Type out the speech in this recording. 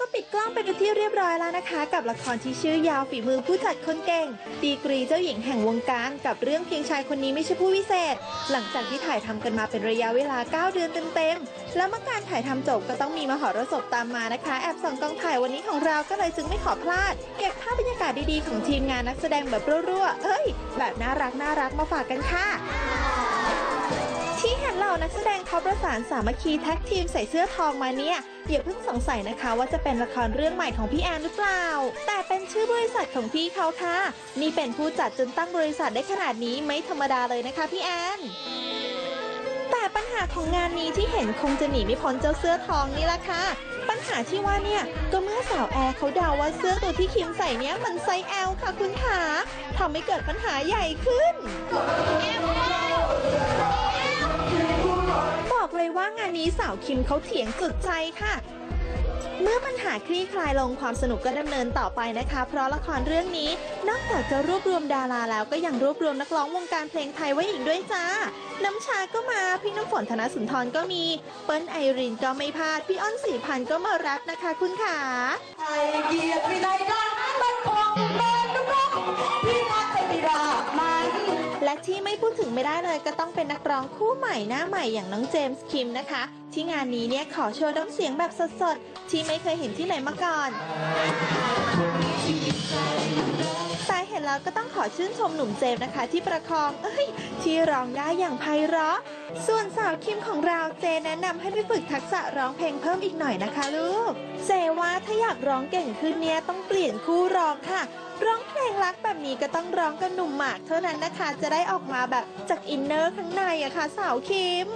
ก็ปิดกล้องไปเป็นที่เรียบร้อยแล้วนะคะ กับละครที่ชื่อยาวฝีมือผู้จัดคนเก่ง ดีกรีเจ้าหญิงแห่งวงการ กับเรื่องเพียงชายคนนี้ไม่ใช่ผู้วิเศษ หลังจากที่ถ่ายทำกันมาเป็นระยะเวลา 9 เดือนเต็มๆ แล้วเมื่อการถ่ายทำจบก็ต้องมีมหรสพตามมานะคะ แอบส่องกองถ่ายวันนี้ของเราก็เลยจึงไม่ขอพลาด เก็บภาพบรรยากาศดีๆของทีมงานนักแสดงแบบรั่วๆเอ้ย แบบน่ารักน่ารักมาฝากกันค่ะานักแสดงเขาประสานสามัคคีแท็กทีมใส่เสื้อทองมาเนี่ยอย่าเพิ่งสงสัยนะคะว่าจะเป็นละครเรื่องใหม่ของพี่แอนหรือเปล่า แต่เป็นชื่อบริษัทของพี่เขาค่ะ นี่เป็นผู้จัดจนตั้งบริษัทได้ขนาดนี้ไม่ธรรมดาเลยนะคะพี่แอนแต่ปัญหาของงานนี้ที่เห็นคงจะหนีไม่พ้นเจ้าเสื้อทองนี่แหละค่ะ ปัญหาที่ว่าเนี่ยก็เมื่อสาวแอร์เขาเดาว่าเสื้อตัวที่คิมใส่เนี่ยมันไซส์ L ค่ะคุณขาทำให้เกิดปัญหาใหญ่ขึ้น เลยว่างานนี้สาวคิมเขาเถียงจุดใจค่ะ เมื่อปัญหาคลี่คลายลงความสนุกก็ดำเนินต่อไปนะคะ เพราะละครเรื่องนี้นอกจากจะรวบรวมดาราแล้วก็ยังรวบรวมนักร้องวงการเพลงไทยไว้อีกด้วยจ้า น้ำชาก็มาพี่น้ำฝนธนสุนทรก็มี เปิ้ลไอรินก็ไม่พลาด พี่อ้อนสีพันก็มารับนะคะคุณขา และที่ไม่พูดถึงไม่ได้เลยก็ต้องเป็นนักร้องคู่ใหม่หน้าใหม่อย่างน้องเจมส์คิมนะคะ ที่งานนี้เนี่ยขอโชว์ด้อมเสียงแบบสดๆ ที่ไม่เคยเห็นที่ไหนมาก่อน แล้วก็ต้องขอชื่นชมหนุ่มเจมส์นะคะ ที่ประคองเอ้ยที่ร้องได้อย่างไพเราะ ส่วนสาวคิมของเราเจแนะนำให้ไปฝึกทักษะร้องเพลงเพิ่มอีกหน่อยนะคะลูก เจว่าถ้าอยากร้องเก่งขึ้นเนี่ยต้องเปลี่ยนคู่ร้องค่ะ ร้องเพลงรักแบบนี้ก็ต้องร้องกับหนุ่มหมากเท่านั้นนะคะ จะได้ออกมาแบบจากอินเนอร์ข้างในอะค่ะสาวคิม